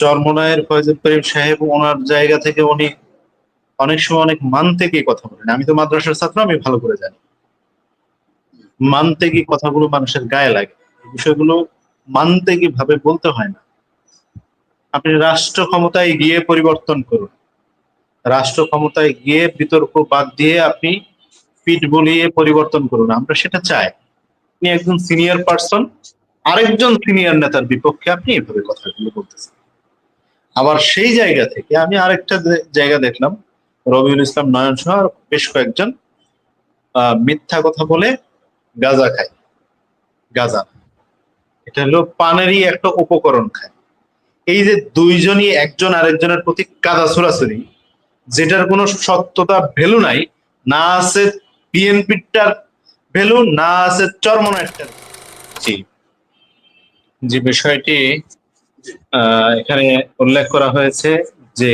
চরমনায়ের ফয়জুল করিম সাহেব ওনার জায়গা থেকে উনি অনেক সময় অনেক মান থেকে কথা বলেন। আমি তো মাদ্রাসার ছাত্র, আমি ভালো করে জানি। মানতে থেকে কথাগুলো মানুষের গায়ে লাগে। বিষয়গুলো মানতে থেকে ভাবে বলতে হয় না। আপনি রাষ্ট্র ক্ষমতায় গিয়ে পরিবর্তন করুন। রাষ্ট্র ক্ষমতায় গিয়ে বিতর্ক বাদ দিয়ে আপনি পিঠ বলিয়ে পরিবর্তন করুন। আমরা সেটা চাই। আপনি একজন সিনিয়র পার্সন আরেকজন সিনিয়র নেতার বিপক্ষে আপনি এভাবে কথাগুলো বলতেছেন। আবার সেই জায়গা থেকে আমি আরেকটা জায়গা দেখলাম, রবিউল ইসলাম নয়ন সহ আর বেশ কয়েকজন মিথ্যা কথা বলে গাঁজা খায়। গাঁজা। এটা হলো পানেরই একটা উপকরণ খায়। এই যে দুইজনই একজন আরেকজনের প্রতি কাদা ছোড়াছুরি যেটার কোনো সত্যতা ভ্যালু নাই, না আছে বিএনপিটার ভ্যালু, না আছে চরমনাইটার জি। যে বিষয়টি এখানে উল্লেখ করা হয়েছে যে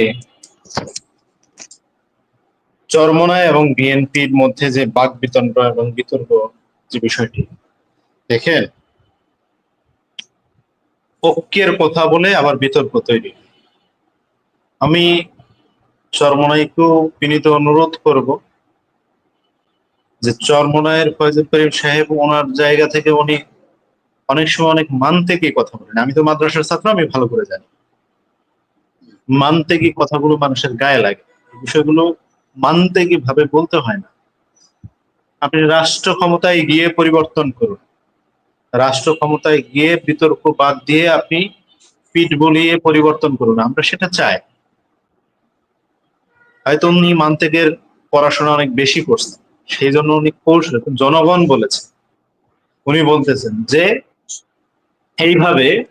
চরমনায় এবং বিএনপির মধ্যে যে বাক বিতন্ড এবং বিতর্ক যে বিষয়টি, দেখেন, ঐক্যের কথা বলে আবার বিতর্ক তৈরি। আমি চরমনাইকেও বিনীত অনুরোধ করব যে চরমনায়ের ফয়জুল করিম সাহেব ওনার জায়গা থেকে উনি অনেক সময় অনেক মান থেকে কথা বলেন আমি তো মাদ্রাসার ছাত্র, আমি ভালো করে জানি। মান থেকে কথাগুলো মানুষের গায়ে লাগে। বিষয়গুলো মান থেকে ভাবে বলতে হয় না। আপনি রাষ্ট্র ক্ষমতায় গিয়ে পরিবর্তন করুন। রাষ্ট্র ক্ষমতায় গিয়ে বিতর্ক বাদ দিয়ে আপনি পিঠ বলিয়ে পরিবর্তন করুন। আমরা সেটা চাই। হয়তো উনি মান্তেকের পড়াশোনা অনেক বেশি করছেন। সেই জন্য উনি কৌশল জনগণ বলেছে উনি বলতেছেন যে এইভাবে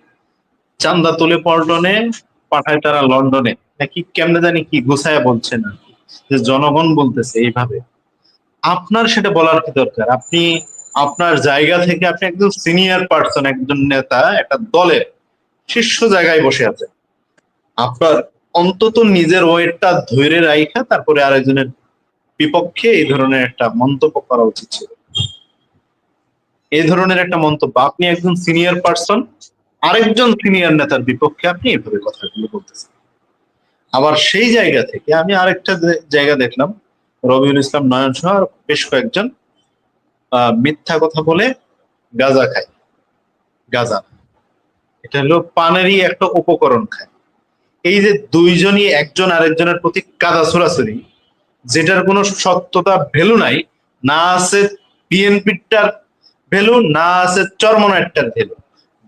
চান্দা তুলে পল্টনে, পাঠায় তারা লন্ডনে। নাকি কেমনে জানি কি গুছায় বলছে না। যে জনগণ বলতেছে এইভাবে। আপনার সেটা বলার কি দরকার? আপনি আপনার জায়গা থেকে আপনি একজন সিনিয়র পার্সন একজন নেতা, একটা দলের শীর্ষ জায়গায় বসে আছেন। আপনার অন্তত নিজের ওয়েটটা ধরে রাখা তারপরে আরেকজনের বিপক্ষে এই ধরনের একটা মন্তব্য করা উচিত ছিল। এই ধরনের একটা মন্তব্য। আপনি একজন সিনিয়র পার্সন আরেকজন সিনিয়র নেতার বিপক্ষে আপনি এভাবে কথাগুলো বলতেছেন। আবার সেই জায়গা থেকে আমি আরেকটা জায়গা দেখলাম, রবিউল ইসলাম নয়ন সহ বেশ কয়েকজন মিথ্যা কথা বলে গাঁজা খায়। গাঁজা। এটা হলো পানেরই একটা উপকরণ খায়। এই যে দুইজনই একজন আরেকজনের প্রতি কাদা ছোড়াছুরি যেটার কোনো সত্যতা ভ্যালু নাই, না আছে বিএনপিটার ভ্যালু না আছে চরমনাইটার ভ্যালু।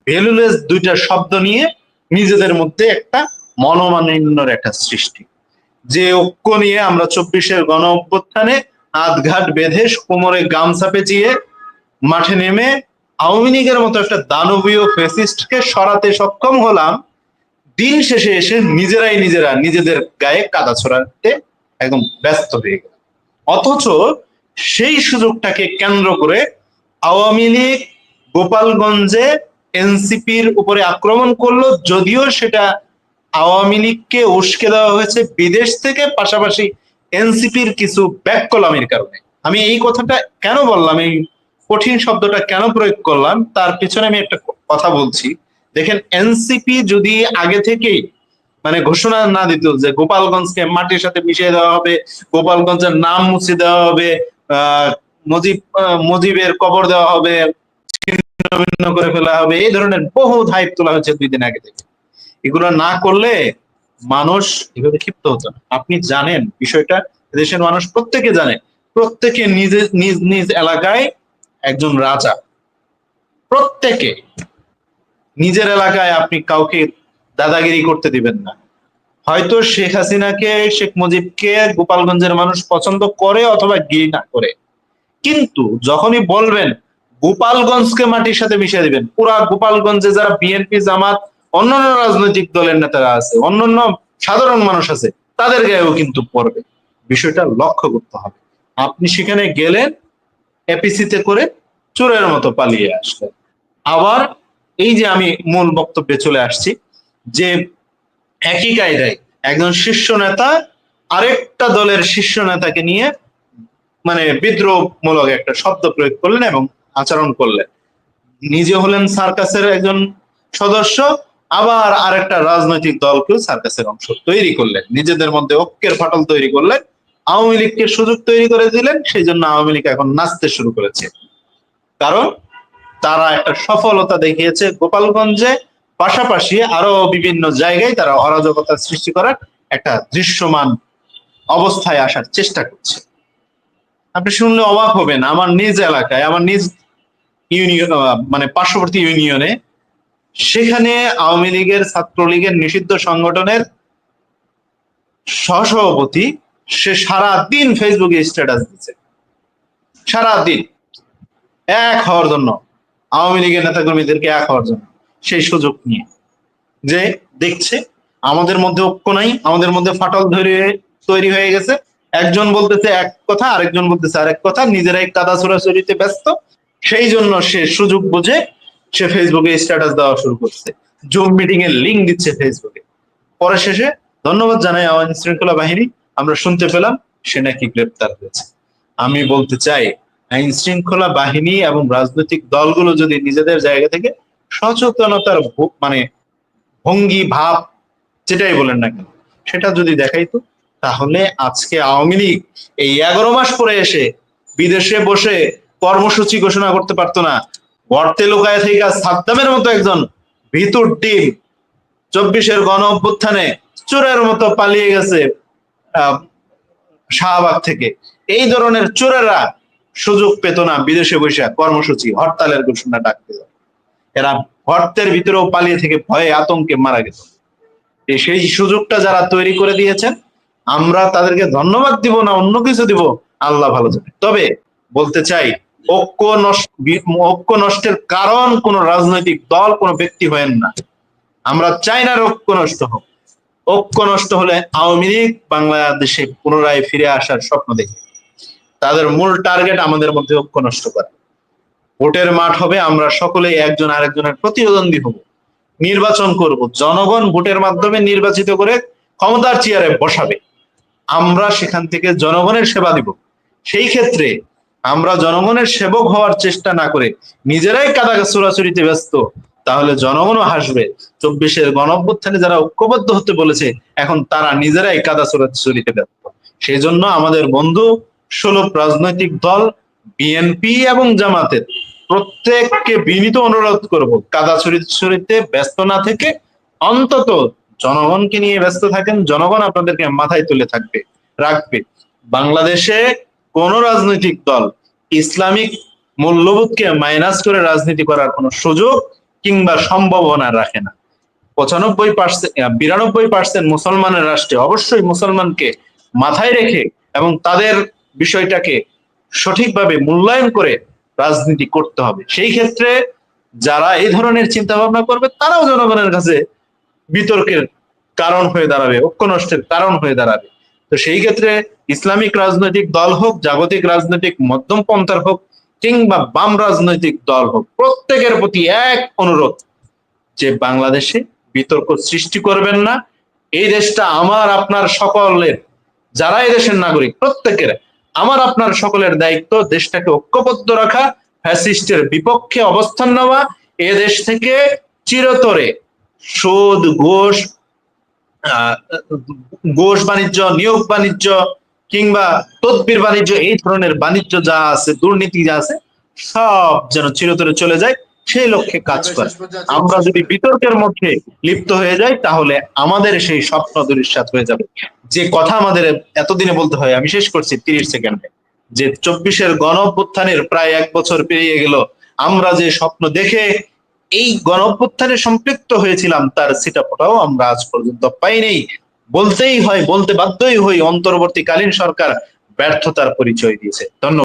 ভ্যালুলেস দুইটা শব্দ নিয়ে নিজেদের মধ্যে একটা মনোমালিন্যর একটা সৃষ্টি। যে ঐক্য নিয়ে আমরা চব্বিশের গণ অভ্যুত্থানে আধঘাট বেঁধে কোমরে গামছা পেঁচিয়ে মাঠে নেমে আওয়ামী লীগের মতো একটা দানবীয় ফেসিস্টকে সরাতে সক্ষম হলাম, দিন শেষে এসে নিজেরাই নিজেরা নিজেদের গায়ে কাদা ছড়াতে একদম ব্যস্ত হয়ে গেল অথচ সেই সুযোগটাকে কেন্দ্র করে আওয়ামী লীগ গোপালগঞ্জে এনসিপির উপরে আক্রমণ করল, যদিও সেটা আওয়ামী লীগকে উস্কে দেওয়া হয়েছে বিদেশ থেকে, পাশাপাশি এনসিপির কিছু ব্যাক কলামের কারণে। আমি এই কথাটা কেন বললাম, এই কঠিন শব্দটা কেন প্রয়োগ করলাম, তার পিছনে আমি একটা কথা বলছি। দেখেন, এনসিপি যদি আগে থেকেই মানে ঘোষণা না দিত যে গোপালগঞ্জকে মাটির সাথে মিশিয়ে দেওয়া হবে, গোপালগঞ্জের নাম মুছে দেওয়া হবে মজিব মজিবের কবর দেওয়া হবে, ছিন্ন করে ফেলা হবে, এই ধরনের বহু হাইপ তোলা হয়েছে দুই দিন আগে থেকে। এগুলো না করলে মানুষ এভাবে ক্ষিপ্ত হতো না। আপনি জানেন বিষয়টা, দেশের মানুষ প্রত্যেকে জানে। প্রত্যেকে নিজে, নিজ নিজ এলাকায় একজন রাজা। প্রত্যেকে। নিজের এলাকায় আপনি কাউকে দাদাগিরি করতে দিবেন না। হয়তো শেখ হাসিনাকে, শেখ মুজিবকে গোপালগঞ্জের মানুষ পছন্দ করে অথবা গিরি না করে। কিন্তু যখনই বলবেন, গোপালগঞ্জকে মাটির সাথে মিশিয়ে দিবেন, পুরা গোপালগঞ্জে যারা বিএনপি জামাত, অন্যান্য রাজনৈতিক দলের নেতারা আছে, অন্যান্য সাধারণ মানুষ আছে, তাদের গায়েও কিন্তু পড়বে। বিষয়টা লক্ষ্য করতে হবে। আপনি সেখানে গেলেন এপিসিতে করে চোরের মতো পালিয়ে আসলেন। আবার এই যে আমি মূল বক্তব্যে চলে আসছি, যে একই কায়দায় একজন শীর্ষ নেতা আরেকটা দলের শীর্ষ নেতাকে নিয়ে মানে বিদ্রোহমূলক একটা শব্দ প্রয়োগ করলেন এবং আচরণ করলেন। নিজে হলেন সার্কাসের একজন সদস্য, আবার আরেকটা রাজনৈতিক দলকেও সার্কাসের অংশ তৈরি করলেন। নিজেদের মধ্যে ঐক্যের ফাটল তৈরি করলেন, আওয়ামী লীগকে সুযোগ তৈরি করে দিলেন সেই জন্য আওয়ামী লীগ এখন নাচতে শুরু করেছে। কারণ তারা একটা সফলতা দেখিয়েছে গোপালগঞ্জে, পাশাপাশি আরও বিভিন্ন জায়গায় তারা অরাজকতা সৃষ্টি করার একটা দৃশ্যমান অবস্থায় আসার চেষ্টা করছে। আপনি শুনলে অবাক হবেন, আমার নিজ এলাকায়, আমার নিজ ইউনিয়ন মানে পার্শ্ববর্তী ইউনিয়নে সেখানে আওয়ামী লীগের, ছাত্রলীগের নিষিদ্ধ সংগঠনের সহসভাপতি, সে সারা দিন ফেসবুকে স্ট্যাটাস দিচ্ছে সারা দিন এক হওয়ার জন্য। আওয়ামী লীগের নেতাকর্মীদেরকে এক হওয়ার জন্য। সেই সুযোগ নিয়ে। যে দেখছে, আমাদের মধ্যে ঐক্য নাই, আমাদের মধ্যে ফাটল ধরে তৈরি হয়ে গেছে। একজন বলতেছে এক কথা, আরেকজন বলতেছে আরেক কথা, নিজেরাই কাদা ছোড়াছড়িতে ব্যস্ত। সেই জন্য সে সুযোগ বুঝে সে ফেসবুকে স্ট্যাটাস দেওয়া শুরু করছে। জুম মিটিং এর লিঙ্ক দিচ্ছে ফেসবুকে পরে শেষে ধন্যবাদ জানাই আইন শৃঙ্খলা বাহিনী। আমরা শুনতে পেলাম সে নাকি গ্রেপ্তার হয়েছে। আমি বলতে চাই, আইন শৃঙ্খলা বাহিনী এবং রাজনৈতিক দলগুলো যদি নিজেদের জায়গা থেকে সচেতনতার মানে ভঙ্গি, ভাব, যেটাই বলেন না কেন, সেটা যদি দেখাইতো তাহলে আজকে আওয়ামী লীগ এই এগারো মাস পরে এসে বিদেশে বসে কর্মসূচি ঘোষণা করতে পারতো না। গর্তে লোকায় থেকে সাদ্দামের মতো একজন ভিতর টিম চব্বিশের গণ অভ্যুত্থানে চোরের মতো পালিয়ে গেছে শাহবাগ থেকে। এই ধরনের চোরেরা সুযোগ পেত না বিদেশে বসে কর্মসূচি, হরতালের ঘোষণা ডাক দিল। এরা গর্তের ভিতরেও পালিয়ে থেকে ভয়ে আতঙ্কে মারা এই সেই সুযোগটা যারা তৈরি করে দিয়েছেন আমরা তাদেরকে ধন্যবাদ দিব না অন্য কিছু দিব, আল্লাহ ভালো জানে। তবে বলতে চাই, ঐক্য নষ্ট ঐক্য নষ্টের কারণ কোন রাজনৈতিক দল, কোন ব্যক্তি হয়েন না। আমরা চাই না ঐক্য নষ্ট হোক। ঐক্য নষ্ট হলে আওয়ামী লীগ বাংলাদেশে পুনরায় ফিরে আসার স্বপ্ন দেখে। তাদের মূল টার্গেট আমাদের মধ্যে ঐক্য নষ্ট করা। ভোটের মাঠ হবে, আমরা সকলেই একজন আরেকজনের প্রতিদ্বন্দ্বী হব। নির্বাচন করব। জনগণ ভোটের মাধ্যমে নির্বাচিত করে ক্ষমতার চেয়ারে বসাবে। আমরা সেখান থেকে জনগণের সেবা দিব। সেই ক্ষেত্রে আমরা জনগণের সেবক হওয়ার চেষ্টা না করে নিজেরাই কাদা চোরাচুরিতে ব্যস্ত, তাহলে জনগণও হাসবে। চব্বিশের গণ অভ্যুত্থানে যারা ঐক্যবদ্ধ হতে বলেছে, এখন তারা নিজেরাই কাদা চোরাচুরিতে ব্যস্ত। সেই জন্য আমাদের বন্ধু সুলভ রাজনৈতিক দল, বিএনপি এবং জামাতের প্রত্যেককে বিনীত অনুরোধ করব, কাদা চুরিতে ব্যস্ত না থেকে অন্তত জনগণকে নিয়ে ব্যস্ত থাকেন, জনগণ আপনাদেরকে মাথায় তুলে থাকবে, রাখবে। বাংলাদেশে কোন রাজনৈতিক দল ইসলামিক মূল্যবোধকে মাইনাস করে রাজনীতি করার কোনো সুযোগ কিংবা সম্ভাবনা রাখে না। পঁচানব্বই পার্সেন্ট বিরানব্বই পার্সেন্ট মুসলমানের রাষ্ট্রে অবশ্যই মুসলমানকে মাথায় রেখে এবং তাদের বিষয়টাকে সঠিকভাবে মূল্যায়ন করে রাজনীতি করতে হবে। সেই ক্ষেত্রে যারা এই ধরনের চিন্তা ভাবনা করবে, তারাও জনগণের কাছে বিতর্কের কারণ হয়ে দাঁড়াবে ঐক্য নষ্টের কারণ হয়ে দাঁড়াবে। তো সেই ক্ষেত্রে ইসলামিক রাজনৈতিক দল হোক, জাগতিক রাজনৈতিক মধ্যম পন্থার হোক, কিংবা বাম রাজনৈতিক দল হোক, প্রত্যেকের প্রতি এক অনুরোধ যে বাংলাদেশে বিতর্ক সৃষ্টি করবেন না। এই দেশটা আমার, আপনার সকলের, যারা এই দেশের নাগরিক, প্রত্যেকের, আমার, আপনার সকলের দায়িত্ব দেশটাকে ঐক্যবদ্ধ রাখা, ফ্যাসিস্টের বিপক্ষে অবস্থান নেওয়া, এ দেশ থেকে চিরতরে সুদ ঘোষ ঘোষ বাণিজ্য নিয়োগ বাণিজ্য কিংবা তদবির বাণিজ্য এই ধরনের বাণিজ্য যা আছে দুর্নীতি যা আছে সব যেন চিরতরে চলে যায় সেই লক্ষ্যে কাজ করে। আমরা যদি বিতর্কের মধ্যে লিপ্ত হয়ে যাই তাহলে আমাদের সেই স্বপ্ন দুরিশ্বাত হয়ে যাবে। যে কথা আমাদের এতদিনে বলতে হয় আমি শেষ করছি তিরিশ সেকেন্ডে যে চব্বিশের গণ প্রায় এক বছর পেরিয়ে গেল আমরা যে স্বপ্ন দেখে এই গণ অভ্যুত্থানে সম্পৃক্ত হয়েছিলাম, তার সিটাপটাও আমরা আজ পর্যন্ত পাইনি। বলতেই হয়, বলতে বাধ্যই হই, অন্তর্বর্তীকালীন সরকার ব্যর্থতার পরিচয় দিয়েছে। ধন্যবাদ।